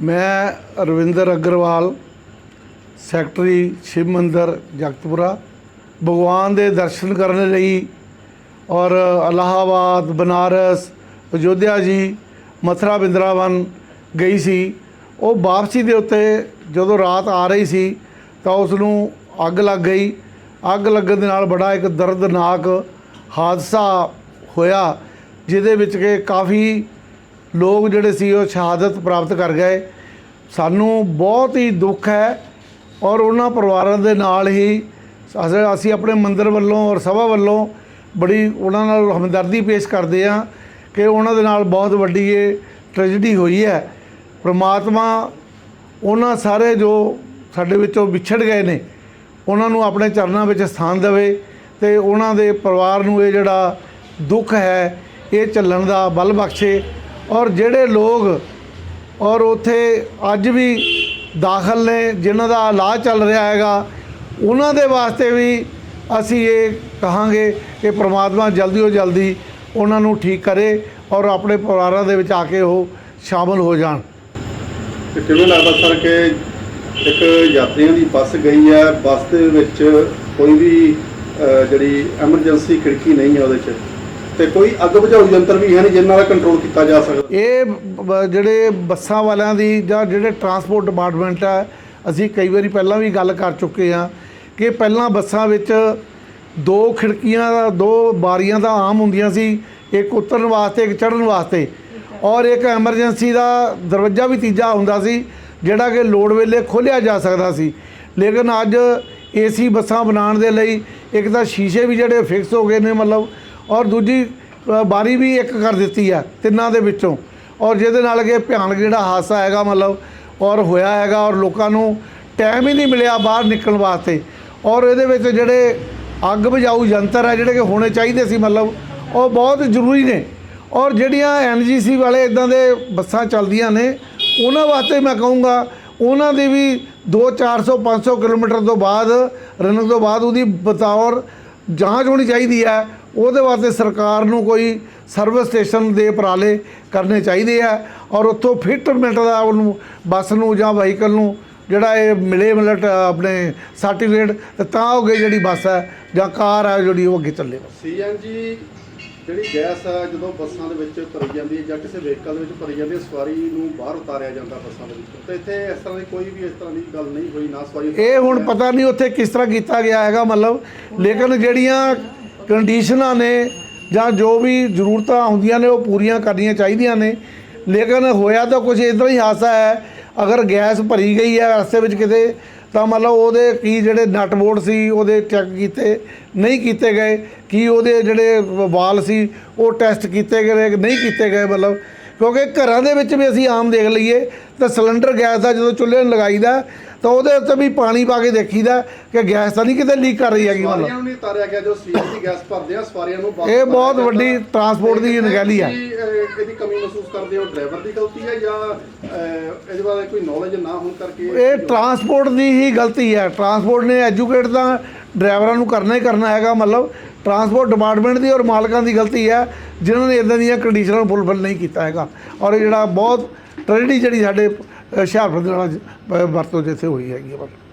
ਮੈਂ ਰਵਿੰਦਰ ਅਗਰਵਾਲ, ਸੈਕਟਰੀ ਸ਼ਿਵ ਮੰਦਰ ਜਗਤਪੁਰਾ, ਭਗਵਾਨ ਦੇ ਦਰਸ਼ਨ ਕਰਨ ਲਈ ਔਰ ਇਲਾਹਾਬਾਦ ਬਨਾਰਸ, ਅਯੋਧਿਆ ਜੀ, ਮਥੁਰਾ, ਬਿੰਦਰਾਵਨ ਗਈ ਸੀ। ਉਹ ਵਾਪਸੀ ਦੇ ਉੱਤੇ ਜਦੋਂ ਰਾਤ ਆ ਰਹੀ ਸੀ ਤਾਂ ਉਸ ਨੂੰ ਅੱਗ ਲੱਗ ਗਈ। ਅੱਗ ਲੱਗਣ ਦੇ ਨਾਲ ਬੜਾ ਇੱਕ ਦਰਦਨਾਕ ਹਾਦਸਾ ਹੋਇਆ, ਜਿਹਦੇ ਵਿੱਚ ਕਿ ਕਾਫੀ ਲੋਕ ਜਿਹੜੇ ਸੀ ਉਹ ਸ਼ਹਾਦਤ ਪ੍ਰਾਪਤ ਕਰ ਗਏ। ਸਾਨੂੰ ਬਹੁਤ ਹੀ ਦੁੱਖ ਹੈ ਔਰ ਉਹਨਾਂ ਪਰਿਵਾਰਾਂ ਦੇ ਨਾਲ ਹੀ ਅਸ- ਅਸੀਂ ਆਪਣੇ ਮੰਦਰ ਵੱਲੋਂ ਔਰ ਸਭਾ ਵੱਲੋਂ ਬੜੀ ਉਹਨਾਂ ਨਾਲ ਹਮਦਰਦੀ ਪੇਸ਼ ਕਰਦੇ ਹਾਂ ਕਿ ਉਹਨਾਂ ਦੇ ਨਾਲ ਬਹੁਤ ਵੱਡੀ ਇਹ ਟ੍ਰੈਜੇਡੀ ਹੋਈ ਹੈ। ਪ੍ਰਮਾਤਮਾ ਉਹਨਾਂ ਸਾਰੇ ਜੋ ਸਾਡੇ ਵਿੱਚੋਂ ਵਿਛੜ ਗਏ ਨੇ, ਉਹਨਾਂ ਨੂੰ ਆਪਣੇ ਚਰਨਾਂ ਵਿੱਚ ਸਥਾਨ ਦੇਵੇ ਤੇ ਉਹਨਾਂ ਦੇ ਪਰਿਵਾਰ ਨੂੰ ਇਹ ਜਿਹੜਾ ਦੁੱਖ ਹੈ, ਇਹ ਚੱਲਣ ਦਾ ਬਲ ਬਖਸ਼ੇ। ਔਰ ਜਿਹੜੇ ਲੋਕ ਔਰ ਉੱਥੇ ਅੱਜ ਵੀ ਦਾਖਲ ਨੇ, ਜਿਨ੍ਹਾਂ ਦਾ ਇਲਾਜ ਚੱਲ ਰਿਹਾ ਹੈਗਾ, ਉਹਨਾਂ ਦੇ ਵਾਸਤੇ ਵੀ ਅਸੀਂ ਇਹ ਕਹਾਂਗੇ ਕਿ ਪ੍ਰਮਾਤਮਾ ਜਲਦੀ ਤੋਂ ਜਲਦੀ ਉਹਨਾਂ ਨੂੰ ਠੀਕ ਕਰੇ ਔਰ ਆਪਣੇ ਪਰਿਵਾਰਾਂ ਦੇ ਵਿੱਚ ਆ ਕੇ ਉਹ ਸ਼ਾਮਲ ਹੋ ਜਾਣ। ਤੇ ਕਿਵੇਂ ਲੱਗਦਾ ਸਰ ਕਿ ਇੱਕ ਯਾਤਰੀਆਂ ਦੀ ਬੱਸ ਗਈ ਹੈ, ਬੱਸ ਦੇ ਵਿੱਚ ਕੋਈ ਵੀ ਜਿਹੜੀ ਐਮਰਜੈਂਸੀ ਖਿੜਕੀ ਨਹੀਂ ਹੈ ਉਹਦੇ 'ਚ? ਤੇ ਕੋਈ ਅੱਗ ਬੁਝਾਊ ਯੰਤਰ ਵੀ ਹੈ ਨਹੀਂ ਜਿਸ ਨਾਲ ਕੰਟਰੋਲ ਕੀਤਾ ਜਾ ਸਕਦਾ। ਇਹ ਬ- ਜਿਹੜੇ ਬੱਸਾਂ ਵਾਲਿਆਂ ਦੀ ਜਾਂ ਜਿਹੜੇ ਟਰਾਂਸਪੋਰਟ ਡਿਪਾਰਟਮੈਂਟ ਆ, ਅਸੀਂ ਕਈ ਵਾਰੀ ਪਹਿਲਾਂ ਵੀ ਗੱਲ ਕਰ ਚੁੱਕੇ ਹਾਂ ਕਿ ਪਹਿਲਾਂ ਬੱਸਾਂ ਵਿੱਚ ਦੋ ਖਿੜਕੀਆਂ ਦਾ, ਦੋ ਬਾਰੀਆਂ ਤਾਂ ਆਮ ਹੁੰਦੀਆਂ ਸੀ, ਇੱਕ ਉਤਰਨ ਵਾਸਤੇ, ਇੱਕ ਚੜ੍ਹਨ ਵਾਸਤੇ। ਔਰ ਇੱਕ ਐਮਰਜੈਂਸੀ ਦਾ ਦਰਵਾਜ਼ਾ ਵੀ ਤੀਜਾ ਹੁੰਦਾ ਸੀ, ਜਿਹੜਾ ਕਿ ਲੋੜ ਵੇਲੇ ਖੋਲ੍ਹਿਆ ਜਾ ਸਕਦਾ ਸੀ। ਲੇਕਿਨ ਅੱਜ ਏਸੀ ਬੱਸਾਂ ਬਣਾਉਣ ਦੇ ਲਈ ਇੱਕ ਤਾਂ ਸ਼ੀਸ਼ੇ ਵੀ ਜਿਹੜੇ ਫਿਕਸ ਹੋ ਗਏ ਨੇ, ਮਤਲਬ ਔਰ ਦੂਜੀ ਬਾਰੀ ਵੀ ਇੱਕ ਕਰ ਦਿੱਤੀ ਆ, ਤਿੰਨਾਂ ਦੇ ਵਿੱਚੋਂ। ਔਰ ਜਿਹਦੇ ਨਾਲ ਕਿ ਭਿਆਨਕ ਜਿਹੜਾ ਹਾਦਸਾ ਹੈਗਾ ਮਤਲਬ, ਔਰ ਹੋਇਆ ਹੈਗਾ, ਔਰ ਲੋਕਾਂ ਨੂੰ ਟਾਈਮ ਹੀ ਨਹੀਂ ਮਿਲਿਆ ਬਾਹਰ ਨਿਕਲਣ ਵਾਸਤੇ। ਔਰ ਇਹਦੇ ਵਿੱਚ ਜਿਹੜੇ ਅੱਗ ਬੁਝਾਊ ਯੰਤਰ ਹੈ ਜਿਹੜੇ ਕਿ ਹੋਣੇ ਚਾਹੀਦੇ ਸੀ ਮਤਲਬ, ਉਹ ਬਹੁਤ ਜ਼ਰੂਰੀ ਨੇ। ਔਰ ਜਿਹੜੀਆਂ ਐਨਜੀਸੀ ਵਾਲੇ ਇਦਾਂ ਦੇ ਬੱਸਾਂ ਚੱਲਦੀਆਂ ਨੇ, ਉਹਨਾਂ ਵਾਸਤੇ ਮੈਂ ਕਹੂੰਗਾ, ਉਹਨਾਂ ਦੀ ਵੀ 2 400 500 ਕਿਲੋਮੀਟਰ ਤੋਂ ਬਾਅਦ ਰਨਿੰਗ ਤੋਂ ਬਾਅਦ ਉਹਦੀ ਬਤੌਰ ਜਾਂਚ ਹੋਣੀ ਚਾਹੀਦੀ ਹੈ। ਉਹਦੇ ਵਾਸਤੇ ਸਰਕਾਰ ਨੂੰ ਕੋਈ ਸਰਵਿਸ ਸਟੇਸ਼ਨ ਦੇ ਉਪਰਾਲੇ ਕਰਨੇ ਚਾਹੀਦੇ ਆ ਔਰ ਉੱਥੋਂ ਫਿਟਮੈਂਟ ਦਾ ਉਹਨੂੰ, ਬੱਸ ਨੂੰ ਜਾਂ ਵਹੀਕਲ ਨੂੰ ਜਿਹੜਾ ਇਹ ਮਿਲੇ ਮਿਲਟ, ਆਪਣੇ ਸਰਟੀਫਿਕੇਟ ਤੇ ਤਾਂ ਹੋ ਗਈ ਜਿਹੜੀ ਬੱਸ ਹੈ ਜਾਂ ਕਾਰ ਹੈ ਜਿਹੜੀ ਉਹ ਅੱਗੇ ਚੱਲੇ। ਸੀਐਨਜੀ ਜਿਹੜੀ ਗੈਸ ਹੈ ਜਦੋਂ ਬੱਸਾਂ ਦੇ ਵਿੱਚ ਭਰੀ ਜਾਂਦੀ ਹੈ ਜਾਂ ਕਿਸੇ ਵਹੀਕਲ ਦੇ ਵਿੱਚ ਭਰੀ ਜਾਂਦੀ ਹੈ, ਸਵਾਰੀ ਨੂੰ ਬਾਹਰ ਉਤਾਰਿਆ ਜਾਂਦਾ ਬੱਸਾਂ ਦੇ ਵਿੱਚੋਂ। ਤੇ ਇੱਥੇ ਇਸ ਤਰ੍ਹਾਂ ਦੀ ਕੋਈ ਵੀ ਇਸ ਤਰ੍ਹਾਂ ਦੀ ਗੱਲ ਨਹੀਂ ਹੋਈ, ਨਾ ਸਵਾਰੀ ਇਹ ਹੁਣ ਪਤਾ ਨਹੀਂ ਉੱਥੇ ਕਿਸ ਤਰ੍ਹਾਂ ਕੀਤਾ ਗਿਆ ਹੈਗਾ ਮਤਲਬ, ਲੇਕਿਨ ਜਿਹੜੀਆਂ ਕੰਡੀਸ਼ਨਾਂ ਨੇ ਜਾਂ ਜੋ ਵੀ ਜ਼ਰੂਰਤਾਂ ਹੁੰਦੀਆਂ ਨੇ, ਉਹ ਪੂਰੀਆਂ ਕਰਨੀਆਂ ਚਾਹੀਦੀਆਂ ਨੇ। ਲੇਕਿਨ ਹੋਇਆ ਤਾਂ ਕੁਝ ਇਦਾਂ ਹੀ ਹਾਦਸਾ ਹੈ, ਅਗਰ ਗੈਸ ਭਰੀ ਗਈ ਹੈ, ਰਸਤੇ ਵਿੱਚ ਕਿਤੇ ਤਾਂ ਮਤਲਬ ਉਹਦੇ ਕੀ ਜਿਹੜੇ ਨਟ ਬੋਰਡ ਸੀ, ਉਹਦੇ ਚੈੱਕ ਕੀਤੇ, ਨਹੀਂ ਕੀਤੇ ਗਏ, ਕੀ ਉਹਦੇ ਜਿਹੜੇ ਵਾਲ ਸੀ, ਉਹ ਟੈਸਟ ਕੀਤੇ ਗਏ, ਨਹੀਂ ਕੀਤੇ ਗਏ, ਮਤਲਬ ਕਿਉਂਕਿ ਘਰਾਂ ਦੇ ਵਿੱਚ ਵੀ ਅਸੀਂ ਆਮ ਦੇਖ ਲਈਏ ਤਾਂ ਸਿਲੰਡਰ ਗੈਸ ਦਾ ਜਦੋਂ ਚੁੱਲ੍ਹੇ ਨੂੰ ਲਗਾਈਦਾ ਤਾਂ ਉਹਦੇ ਉੱਤੇ ਵੀ ਪਾਣੀ ਪਾ ਕੇ ਦੇਖੀਦਾ ਕਿ ਗੈਸ ਤਾਂ ਨਹੀਂ ਕਿਤੇ ਲੀਕ ਕਰ ਰਹੀ ਹੈਗੀ ਸਵਾਰੀਆਂ ਮਤਲਬ ਨੂੰ ਨਹੀਂ ਉਤਾਰਿਆ ਗਿਆ ਜੋ ਸੀਐਨਜੀ ਗੈਸ ਭਰਦੇ ਆ ਸਵਾਰੀਆਂ ਨੂੰ ਬਾਹਰ ਇਹ ਬਹੁਤ। ਵੱਡੀ ਟਰਾਂਸਪੋਰਟ ਦੀ ਤੇ ਅਣਗਹਿਲੀ ਆ। ਅਹ, ਇਹਦੀ ਕਮੀ ਮਹਿਸੂਸ ਕਰਦੇ ਹੋ? ਡਰਾਈਵਰ ਦੀ ਗਲਤੀ ਹੈ ਜਾਂ ਅਹ, ਇਹਦੇ ਬਾਰੇ ਕੋਈ ਨੌਲੇਜ ਨਾ ਹੋਣ ਕਰਕੇ? ਇਹ ਟਰਾਂਸਪੋਰਟ ਦੀ ਹੀ ਗਲਤੀ ਹੈ। ਟਰਾਂਸਪੋਰਟ ਨੇ ਐਜੂਕੇਟ ਤਾਂ ਡਰਾਈਵਰਾਂ ਨੂੰ ਕਰਨਾ ਹੀ ਕਰਨਾ ਹੈਗਾ ਮਤਲਬ ਟਰਾਂਸਪੋਰਟ ਡਿਪਾਰਟਮੈਂਟ ਦੀ ਔਰ ਮਾਲਕਾਂ ਦੀ ਗਲਤੀ ਹੈ ਜਿਨ੍ਹਾਂ ਨੇ ਇਦਾਂ ਦੀਆਂ ਕੰਡੀਸ਼ਨਾਂ ਨੂੰ ਫੁੱਲਫਿਲ ਨਹੀਂ ਕੀਤਾ ਹੈਗਾ। ਔਰ ਇਹ ਜਿਹੜਾ ਬਹੁਤ ਟ੍ਰੈਜਡੀ ਜਿਹੜੀ ਸਾਡੇ ਹੁਸ਼ਿਆਰਪੁਰ ਦੇ ਨਾਲ ਵਰਤੋਂ ਜਿੱਥੇ ਹੋਈ ਹੈਗੀ ਆ ਮਤਲਬ